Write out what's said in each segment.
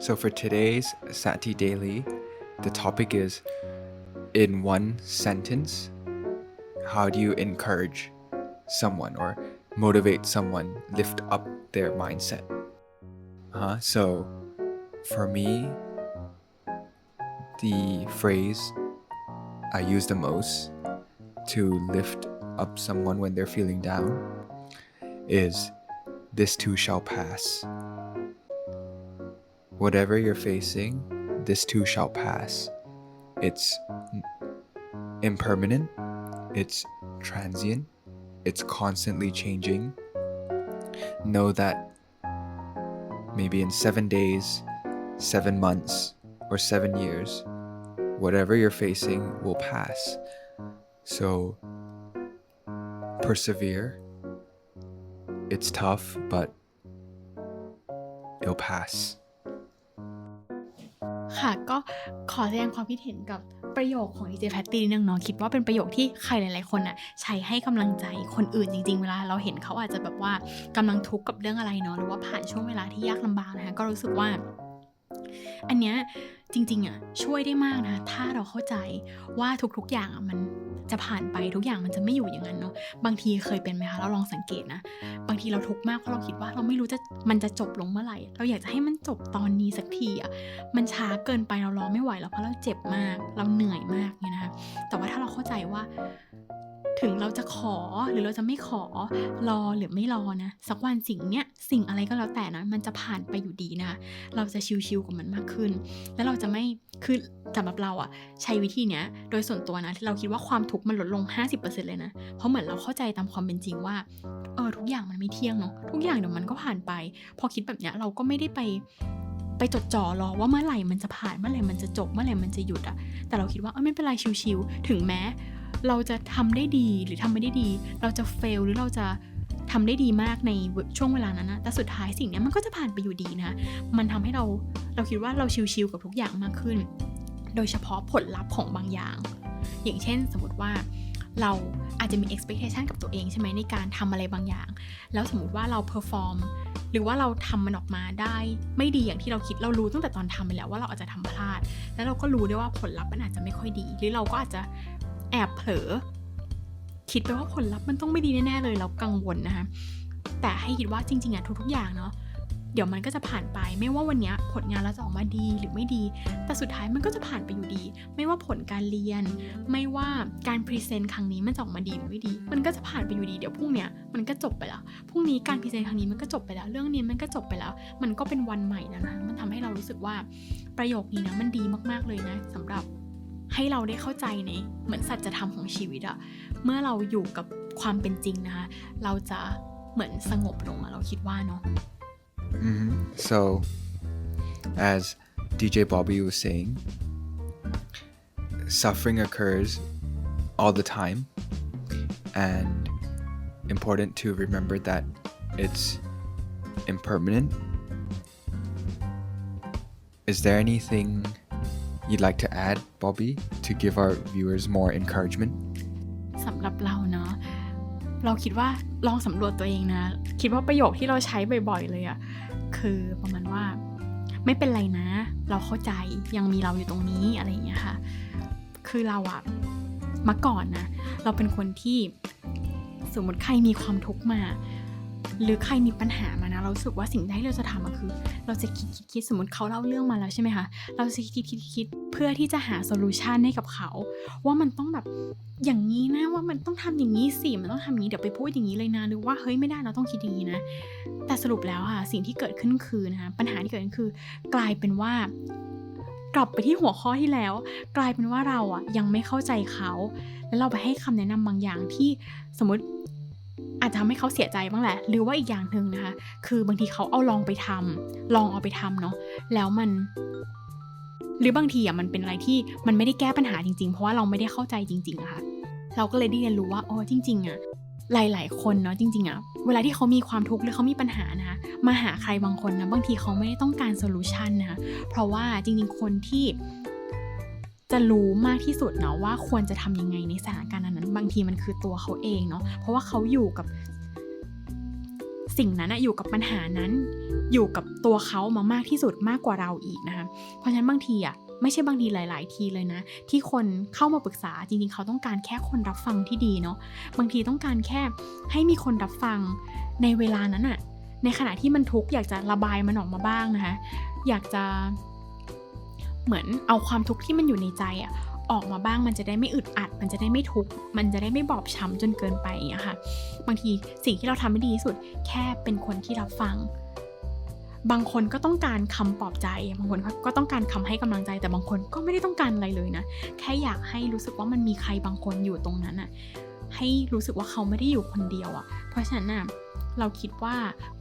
So for today's Sati Daily, the topic is in one sentence, how do you encourage someone or motivate someone lift up their mindset? Uh, so for me, the phrase I use the most to lift up someone when they're feeling down is this too shall pass. Whatever you're facing, this too shall pass. It's impermanent, it's transient, it's constantly changing. Know that maybe in seven days, seven months, or seven years, whatever you're facing will pass. So persevere. It's tough, but it'll pass. ค่ะ ก็ขอแสดงความคิดเห็นกับประโยคของดีเจแพตตี้นึงเนาะคิดว่าเป็นประโยคที่ใครหลาย ๆ คนอะใช้ให้กำลังใจคนอื่นจริง ๆ เวลาเราเห็นเขาอาจจะแบบว่ากำลังทุกข์กับเรื่องอะไรเนาะหรือว่าผ่านช่วงเวลาที่ยากลำบากนะคะก็รู้สึกว่า อันเนี้ย จริงๆอะช่วยได้มากนะ ถ้าเราเข้าใจว่าทุกๆอย่างอะมันจะผ่านไปทุกอย่างมันจะไม่อยู่อย่างนั้นเนาะบางทีเคยเป็นไหมคะเราลองสังเกตนะ บางทีเราทุกข์มากเพราะเราคิดว่าเราไม่รู้จะมันจะจบลงเมื่อไหร่ เราอยากจะให้มันจบตอนนี้สักทีอะมันช้าเกินไปเรารอไม่ไหวแล้วเพราะเราเจ็บมาก เราเหนื่อยมากเนี่ยนะคะแต่ว่าถ้าเราเข้าใจว่า ถึงเราจะขอหรือเราจะไม่ขอรอหรือไม่รอนะ สักวันสิ่งเนี้ยสิ่งอะไรก็แล้วแต่นะ มันจะผ่านไปอยู่ดีนะ เราจะชิวๆกับมันมากขึ้น แล้วเราจะไม่คือสำหรับเราอะใช้วิธีเนี้ย โดยส่วนตัวนะที่เราคิดว่าความทุกข์มันลดลง 50%เลยนะ เพราะเหมือนเราเข้าใจตามความเป็นจริงว่าเออทุกอย่างมันไม่เที่ยงเนาะทุกอย่างเดี๋ยวมันก็ผ่านไป พอคิดแบบเนี้ยเราก็ไม่ได้ไปไปจดจ่อรอว่าเมื่อไหร่มันจะผ่านเมื่อไหร่มันจะจบเมื่อไหร่มันจะหยุดอะแต่เราคิดว่าเออไม่เป็นไรชิวๆถึงแม้ เราจะทำได้ดีหรือทำไม่ได้ดี เราจะเฟลหรือเราจะทำได้ดีมากในช่วงเวลานั้นนะแต่สุดท้ายสิ่งนี้มันก็จะผ่านไปอยู่ดีนะ มันทำให้เราเราคิดว่าเราชิลๆกับทุกอย่างมากขึ้น โดยเฉพาะผลลัพธ์ของบางอย่าง อย่างเช่นสมมติว่าเราอาจจะมี expectation กับตัวเองใช่ไหมในการทำอะไรบางอย่าง แล้วสมมติว่าเรา perform หรือว่าเราทำมันออกมาได้ไม่ดีอย่างที่เราคิดเรารู้ตั้งแต่ตอนทำไปแล้วว่าเราอาจจะทำพลาด แล้วเราก็รู้ด้วยว่าผลลัพธ์มันอาจจะไม่ค่อยดี หรือเราก็อาจจะ แอบเผลอคิดไปว่าผลลัพธ์มันต้องไม่ดีแน่ๆเลยเรากังวลนะคะแต่ให้คิดว่าจริงๆอะทุกๆอย่างเนาะเดี๋ยวมันก็จะผ่านไป ไม่ว่าวันนี้ผลงานเราจะออกมาดีหรือไม่ดี แต่สุดท้ายมันก็จะผ่านไปอยู่ดี ไม่ว่าผลการเรียน ไม่ว่าการพรีเซนต์ครั้งนี้มันจะออกมาดีหรือไม่ดี มันก็จะผ่านไปอยู่ดี เดี๋ยวพรุ่งเนี้ยมันก็จบไปแล้ว พรุ่งนี้การพรีเซนต์ครั้งนี้มันก็จบไปแล้ว เรื่องนี้มันก็จบไปแล้ว มันก็เป็นวันใหม่แล้วนะ มันทำให้เรารู้สึกว่าประโยคนี้นะมันดีมากๆเลยนะสำหรับ ให้เราได้เข้าใจในเหมือนสัจธรรมของชีวิตอะเมื่อเราอยู่กับความเป็นจริงนะคะเราจะเหมือนสงบลงอะเราคิดว่าเนาะ hmm So, as DJ Bobby was saying, suffering occurs all the time, and important to remember that it's impermanent. Is there anything you'd like to add, Bobby, to give our viewers more encouragement? สำหรับเราเนาะเราคิดว่าลองสำรวจตัวเองนะ คิดว่าประโยคที่เราใช้บ่อยๆเลยอะคือประมาณว่า ไม่เป็นไรนะ เราเข้าใจยังมีเราอยู่ตรงนี้อะไรอย่างเงี้ยค่ะ คือเราอะเมื่อก่อนนะ เราเป็นคนที่สมมติใครมีความทุกข์มา หรือใครมีปัญหามา เราสึกว่าสิ่งแรกที่เราจะทำอะคือ เราจะคิดคิดคิดสมมติเขาเล่าเรื่องมาแล้วใช่ไหมคะเราจะคิดคิดคิดคดเพื่อที่จะหาโซลูชันให้กับเขา ว่ามันต้องแบบอย่างนี้นะว่ามันต้องทำอย่างนี้สิมันต้องทำอย่างนี้เดี๋ยวไปพูดอย่างนี้เลยนะหรือว่าเฮ้ยไม่ได้เราต้องคิดอย่างนี้นะ แต่สรุปแล้วค่ะสิ่งที่เกิดขึ้นคือนะคะปัญหาที่เกิดขึ้นคือ กลายเป็นว่ากลับไปที่หัวข้อที่แล้ว กลายเป็นว่าเราอะยังไม่เข้าใจเขา แล้วเราไปให้คำแนะนำบางอย่างที่สมมติ อาจจะทำให้เขาเสียใจบ้างแหละ หรือว่าอีกอย่างหนึ่งนะคะ คือบางทีเขาเอาลองไปทำลองเอาไปทำเนาะแล้วมัน หรือบางทีอะมันเป็นอะไรที่มันไม่ได้แก้ปัญหาจริงๆ เพราะว่าเราไม่ได้เข้าใจจริงๆอะค่ะ เราก็เลยได้เรียนรู้ว่าอ๋อจริงๆอะหลาย ๆ คนเนาะจริง ๆอะเวลาที่เขามีความทุกข์หรือเขามีปัญหานะคะมาหาใครบางคนนะบางทีเขาไม่ได้ต้องการโซลูชันนะคะเพราะว่าจริงๆคนที่ จะรู้มากที่สุดเนาะว่าควรจะทำยังไงในสถานการณ์นั้น บางทีมันคือตัวเขาเองเนาะเพราะว่าเขาอยู่กับสิ่งนั้นอะอยู่กับปัญหานั้น อยู่กับตัวเขามามากที่สุดมากกว่าเราอีกนะคะเพราะฉะนั้นบางทีอะไม่ใช่บางทีหลาย ๆ ทีเลยนะ ที่คนเข้ามาปรึกษาจริง ๆ เขาต้องการแค่คนรับฟังที่ดีเนาะบางทีต้องการแค่ให้มีคนรับฟังในเวลานั้นอะในขณะที่มันทุกข์อยากจะระบายมันออกมาบ้างนะคะ อยากจะ เหมือนเอาความทุกข์ที่มันอยู่ในใจอะออกมาบ้างมันจะได้ไม่อึดอัด มันจะได้ไม่ทุกข์มันจะได้ไม่บอบช้ำจนเกินไปอย่างนี้ค่ะบางทีสิ่งที่เราทำไม่ดีที่สุด แค่เป็นคนที่รับฟัง บางคนก็ต้องการคำปลอบใจ บางคนก็ต้องการคำให้กำลังใจ แต่บางคนก็ไม่ได้ต้องการอะไรเลยนะ แค่อยากให้รู้สึกว่ามันมีใครบางคนอยู่ตรงนั้นอะให้รู้สึกว่าเขาไม่ได้อยู่คนเดียวอะเพราะฉะนั้นอะเราคิดว่า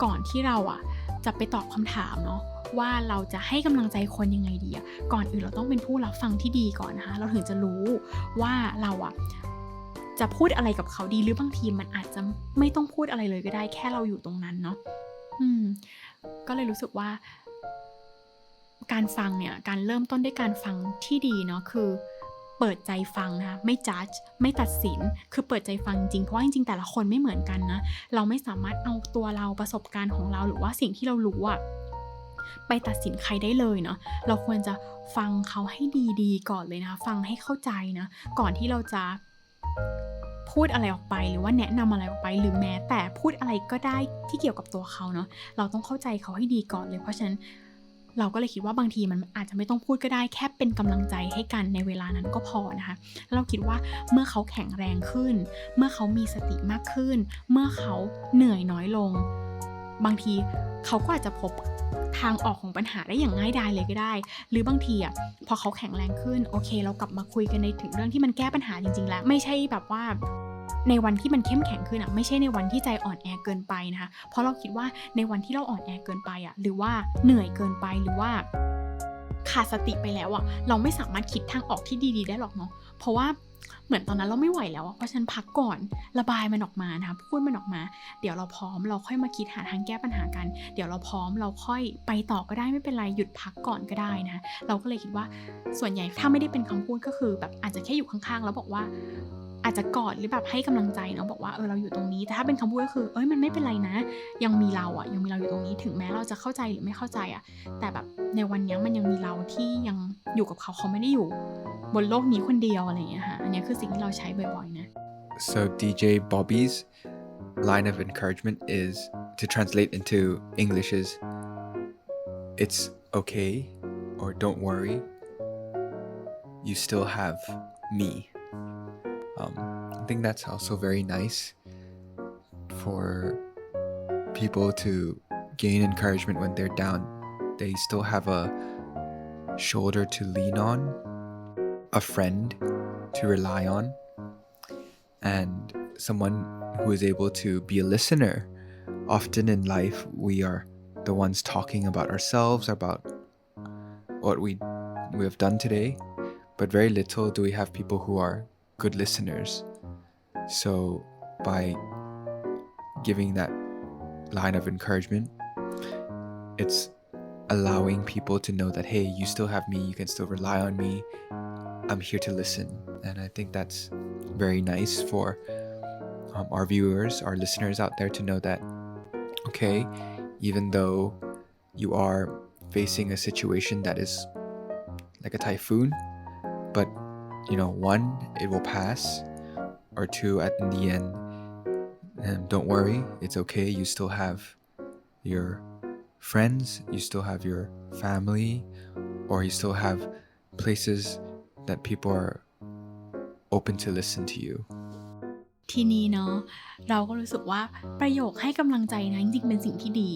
ก่อนที่เราอะจะไปตอบคำถามเนาะ ว่าเราจะให้กำลังใจคนยังไงดีอะก่อนอื่นเราต้องเป็นผู้รับฟังที่ดีก่อนนะคะ เราถึงจะรู้ว่าเราอะจะพูดอะไรกับเขาดีหรือบางทีมันอาจจะไม่ต้องพูดอะไรเลยก็ได้ แค่เราอยู่ตรงนั้นเนาะอืม ก็เลยรู้สึกว่า การฟังเนี่ยการเริ่มต้นด้วยการฟังที่ดีเนาะคือเปิดใจฟังนะคะไม่จัดไม่ตัดสินคือเปิดใจฟังจริงเพราะว่าจริงๆแต่ละคนไม่เหมือนกันนะ เราไม่สามารถเอาตัวเราประสบการณ์ของเราหรือว่าสิ่งที่เรารู้อะ ไปตัดสินใครได้เลยเนาะเราควรจะฟังเขาให้ดีๆ ก่อนเลยนะคะฟังให้เข้าใจนะก่อนที่เราจะพูดอะไรออกไปหรือว่าแนะนำอะไรออกไป หรือแม้แต่พูดอะไรก็ได้ที่เกี่ยวกับตัวเขาเนาะเราต้องเข้าใจเขาให้ดีก่อนเลยเพราะฉะนั้นเราก็เลยคิดว่าบางทีมันอาจจะไม่ต้องพูดก็ได้แค่เป็นกำลังใจให้กันในเวลานั้นก็พอนะคะแล้วเราคิดว่าเมื่อเขาแข็งแรงขึ้น เมื่อเขามีสติมากขึ้น เมื่อเขาเหนื่อยน้อยลง บางทีเขาก็อาจจะพบทางออกของปัญหาได้อย่างง่ายดายเลยก็ได้ หรือบางทีอะพอเขาแข็งแรงขึ้นโอเค เรากลับมาคุยกันในถึงเรื่องที่มันแก้ปัญหาจริง ๆ แล้ว ไม่ใช่แบบว่าในวันที่มันเข้มแข็งขึ้นอะไม่ใช่ในวันที่ใจอ่อนแอเกินไปนะคะเพราะเราคิดว่าในวันที่เราอ่อนแอเกินไปอะหรือว่าเหนื่อยเกินไปหรือว่าขาดสติไปแล้วอะเราไม่สามารถคิดทางออกที่ดี ๆ ได้หรอกเนาะเพราะว่า เหมือนตอนนั้นเราไม่ไหวแล้วเพราะฉันพักก่อนระบายมันออกมานะคะพูดมันออกมา เดี๋ยวเราพร้อมเราค่อยมาคิดหาทางแก้ปัญหากัน เดี๋ยวเราพร้อมเราค่อยไปต่อก็ได้ไม่เป็นไรหยุดพักก่อนก็ได้นะเราก็เลยคิดว่าส่วนใหญ่ถ้าไม่ได้เป็นคำพูดก็คือแบบอาจจะแค่อยู่ข้างๆ แล้วบอกว่าอาจจะกอดหรือแบบให้กำลังใจเนาะบอกว่าเออเราอยู่ตรงนี้แต่ถ้าเป็นคำพูดก็คือเอ้ยมันไม่เป็นไรนะ ยังมีเราอะยังมีเราอยู่ตรงนี้ถึงแม้เราจะเข้าใจหรือไม่เข้าใจอะแต่แบบในวันนี้มันยังมีเราที่ยังอยู่กับเขาเขาไม่ได้อยู่ บนโลกนี้คนเดียวอะไรอย่างเงี้ยค่ะอันนี้คือสิ่งที่เราใช้บ่อยๆนะ So DJ Bobby's line of encouragement is to translate into English is it's okay or don't worry. You still have me. Um, I think that's also very nice for people to gain encouragement when they're down. They still have a shoulder to lean on, a friend to rely on, and someone who is able to be a listener. Often in life, we are the ones talking about ourselves, about what we we have done today, but very little do we have people who are good listeners. So by giving that line of encouragement, it's allowing people to know that hey, you still have me, you can still rely on me. I'm here to listen, and I think that's very nice for um, our viewers, our listeners out there to know that okay, even though you are facing a situation that is like a typhoon, but you know, one, it will pass, or two, at the end, um, don't worry, it's okay. You still have your friends, you still have your family, or you still have places that people are open to listen to you. ทีนี้เนาะเราก็รู้สึกว่าประโยคให้กำลังใจนะจริงๆเป็นสิ่งที่ดี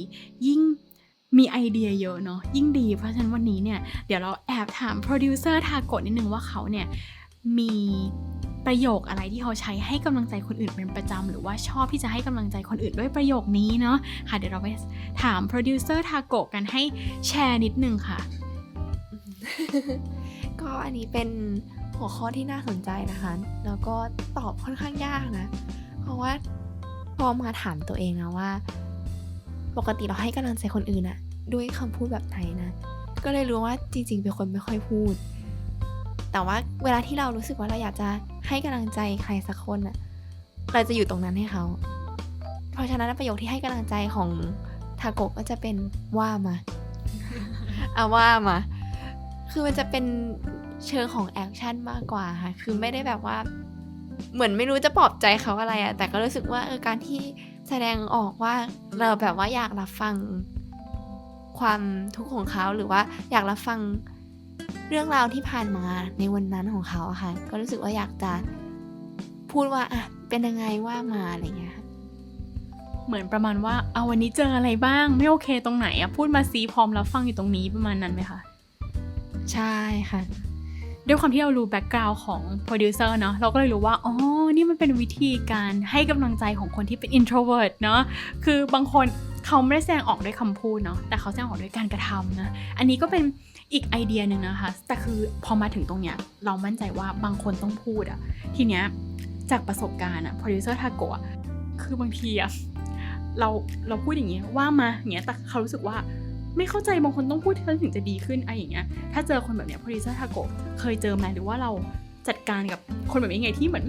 ยิ่งมีไอเดียเยอะเนาะยิ่งดี เพราะฉะนั้นวันนี้เนี่ย เดี๋ยวเราแอบถามโปรดิวเซอร์ทากดนิดนึงว่าเขาเนี่ย มีประโยคอะไรที่เขาใช้ให้กำลังใจคนอื่นเป็นประจำหรือว่าชอบที่จะให้กำลังใจคนอื่นด้วยประโยคนี้เนาะค่ะเดี๋ยวเราไปถามโปรดิวเซอร์ทาโกะกันให้แชร์นิดนึงค่ะ ก็อันนี้เป็นหัวข้อที่น่าสนใจนะคะ แล้วก็ตอบค่อนข้างยากนะ เพราะว่าพอมาถามตัวเองนะว่า ปกติเราให้กำลังใจคนอื่นอะด้วยคำพูดแบบไหนนะ ก็เลยรู้ว่าจริง ๆ เป็นคนไม่ค่อยพูด แต่ว่าเวลาที่เรารู้สึกว่าเราอยากจะให้กำลังใจใครสักคนอะเราจะอยู่ตรงนั้นให้เขา เพราะฉะนั้นประโยคที่ให้กำลังใจของทาโกะก็จะเป็นว่ามา เอาว่ามา คือมันจะเป็นเชิงของแอคชั่นมากกว่าค่ะ คือไม่ได้แบบว่า เหมือนไม่รู้จะปลอบใจเขาอะไรอะแต่ก็รู้สึกว่าเออการที่แสดงออกว่าเราแบบว่าอยากรับฟังความทุกข์ของเขาหรือว่าอยากรับฟังเรื่องราวที่ผ่านมาในวันนั้นของเขาอะค่ะ ก็รู้สึกว่าอยากจะพูดว่าอะเป็นยังไงว่ามาอะไรอย่างเงี้ยเหมือนประมาณว่าเอาวันนี้เจออะไรบ้าง ไม่โอเคตรงไหนอะพูดมาซีพร้อมรับฟังอยู่ตรงนี้ประมาณนั้นไหมคะ ใช่ค่ะ ด้วยความที่เรารู้แบ็กกราวน์ของโปรดิวเซอร์เนาะเราก็เลยรู้ว่า อ๋อ นี่มันเป็นวิธีการให้กำลังใจของคนที่เป็น introvert เนาะคือบางคนเขาไม่ได้แสดงออกด้วยคำพูดเนาะแต่เขาแสดงออกด้วยการกระทำนะอันนี้ก็เป็นอีกไอเดียหนึ่งนะคะ แต่คือพอมาถึงตรงเนี้ยเรามั่นใจว่าบางคนต้องพูดอะทีเนี้ยจากประสบการณ์อะโปรดิวเซอร์ทาโกะคือบางทีอะเราเราพูดอย่างเงี้ยว่ามาอย่างเงี้ยแต่เขารู้สึกว่า ไม่เข้าใจบางคนต้องพูดแล้วถึงจะดีขึ้นอะไรอย่างเงี้ยถ้าเจอคนแบบเนี้ยโปรดิวเซอร์ทาโกะเคยเจอไหมหรือว่าเราจัดการกับคนแบบนี้ไงที่เหมือน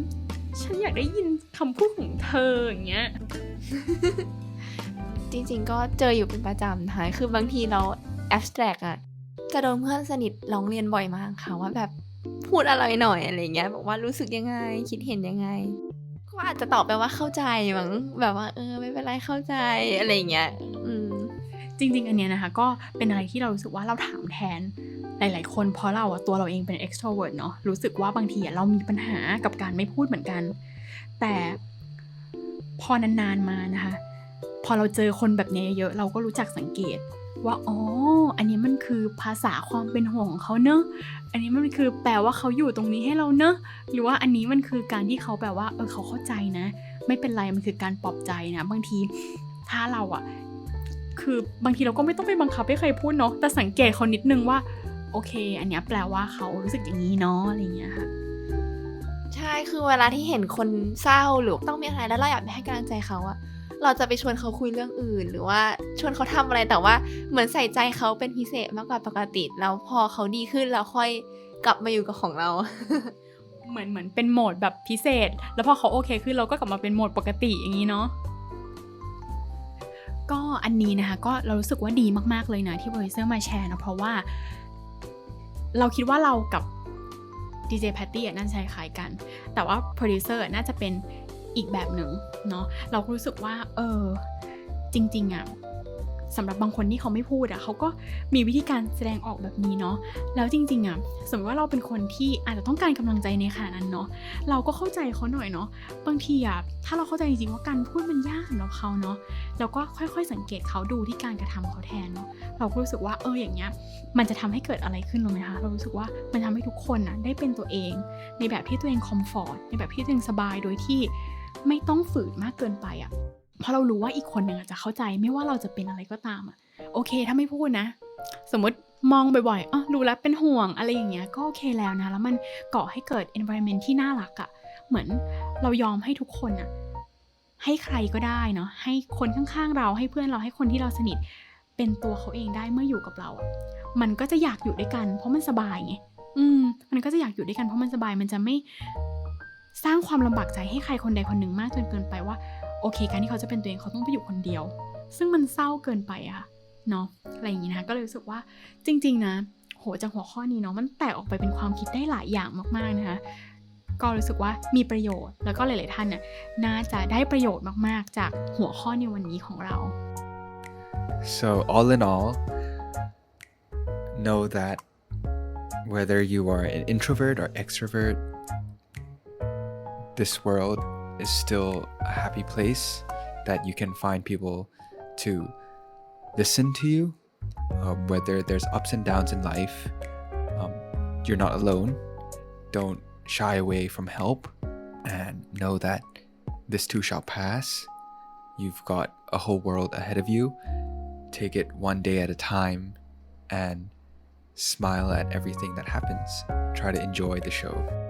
ฉันอยากได้ยินคำพูดของเธออย่างเงี้ยจริงๆ ก็เจออยู่เป็นประจำนะคะคือบางทีเรา abstract อะจะโดนเพื่อนสนิทร้องเรียนบ่อยมากค่ะว่าแบบพูดอะไรหน่อยอะไรเงี้ยบอกว่ารู้สึกยังไง คิดเห็นยังไง ก็อาจจะตอบไปว่าเข้าใจมั้งแบบว่า เออไม่เป็นไรเข้าใจอะไรเงี้ย อืม จริง ๆ อันเนี้ยนะคะก็เป็นอะไรที่เรารู้สึกว่าเราถามแทนหลาย ๆ คนเพราะเราอะตัวเราเองเป็น extrovert เนาะรู้สึกว่าบางทีอะเรามีปัญหากับการไม่พูดเหมือนกัน แต่พอนาน ๆ มานะคะ พอเราเจอคนแบบเนี้ยเยอะเราก็รู้จักสังเกตว่าอ๋อ อันนี้มันคือภาษาความเป็นห่วงของเขาเนอะ อันนี้มันคือแปลว่าเขาอยู่ตรงนี้ให้เราเนอะ หรือว่าอันนี้มันคือการที่เขาแบบว่า เออเขาเข้าใจนะ ไม่เป็นไร มันคือการปลอบใจนะ บางที ถ้าเราอะ คือบางทีเราก็ไม่ต้องไปบังคับให้ใครพูดเนาะแต่สังเกตเขานิดนึงว่า โอเค อันเนี้ยแปลว่าเขารู้สึกอย่างนี้เนาะอะไรเงี้ยค่ะใช่คือเวลาที่เห็นคนเศร้าหรือต้องมีอะไรแล้วเราอยากไปให้กำลังใจเขาอะเราจะไปชวนเขาคุยเรื่องอื่น หรือว่าชวนเขาทำอะไรแต่ว่าเหมือนใส่ใจเขาเป็นพิเศษมากกว่าปกติ แล้วพอเขาดีขึ้นเราค่อยกลับมาอยู่กับของเรา เหมือนเหมือนเป็นโหมดแบบพิเศษ แล้วพอเขาโอเคขึ้นเราก็กลับมาเป็นโหมดปกติอย่างนี้เนาะ ก็อันนี้นะคะก็เรารู้สึกว่าดีมากๆเลยนะที่โปรดิวเซอร์มาแชร์นะเพราะว่า เราคิดว่าเรากับดีเจแพตตี้น่าจะคล้ายกัน แต่ว่าโปรดิวเซอร์น่าจะเป็นอีกแบบหนึ่งเนาะเรารู้สึกว่าเออจริงๆอะ สำหรับบางคนที่เขาไม่พูดอะเขาก็มีวิธีการแสดงออกแบบนี้เนาะแล้วจริง ๆอะสมมติว่าเราเป็นคนที่อาจจะต้องการกำลังใจในขณะนั้นเนาะเราก็เข้าใจเขาหน่อยเนาะบางทีอะถ้าเราเข้าใจจริงๆว่าการพูดมันยากสำหรับเขาเนาะเราก็ค่อยๆสังเกตเขาดูที่การกระทำเขาแทนเนาะเราก็รู้สึกว่าเอออย่างเงี้ยมันจะทำให้เกิดอะไรขึ้นรู้ไหมคะเรารู้สึกว่ามันทำให้ทุกคนนะได้เป็นตัวเอง ในแบบที่ตัวเองคอมฟอร์ตในแบบที่ตัวเองสบายโดยที่ไม่ต้องฝืนมากเกินไปอะ่ะ เพราะเรารู้ว่าอีกคนหนึ่งจะเข้าใจไม่ว่าเราจะเป็นอะไรก็ตามอะ่ะโอเค ถ้าไม่พูดนะ สมมติมองบ่อยๆอ๋อรู้แล้วเป็นห่วงอะไรอย่างเงี้ยก็โอเคแล้วนะ แล้วมันก่อให้เกิด environment ที่น่ารักอะ่ะเหมือนเรายอมให้ทุกคนอะให้ใครก็ได้เนาะให้คนข้างๆ เราให้เพื่อนเราให้คนที่เราสนิท เป็นตัวเขาเองได้เมื่ออยู่กับเราอะมันก็จะอยากอยู่ด้วยกัน เพราะมันสบายไงอืม มันก็จะอยากอยู่ด้วยกันเพราะมันสบายมันจะไม่สร้างความลำบากใจให้ใครคนใดคนหนึ่งมากจนเกินไปว่า โอเค การที่เขาจะเป็นตัวเองเขาต้องไปอยู่คนเดียว ซึ่งมันเศร้าเกินไปอะเนาะอะไรอย่างนี้นะคะก็เลยรู้สึกว่าจริง ๆ นะ โหจากหัวข้อนี้เนาะมันแตกออกไปเป็นความคิดได้หลายอย่างมากๆนะคะก็รู้สึกว่ามีประโยชน์แล้วก็หลาย ๆ ท่านน่ะน่าจะได้ประโยชน์มากๆ จากหัวข้อในวันนี้ของเรา So, all in all, know that whether you are an introvert or extrovert, this world is still a happy place that you can find people to listen to you. Um, whether there's ups and downs in life, um, you're not alone. Don't shy away from help and know that this too shall pass. You've got a whole world ahead of you take it one day at a time and smile at everything that happens. Try to enjoy the show.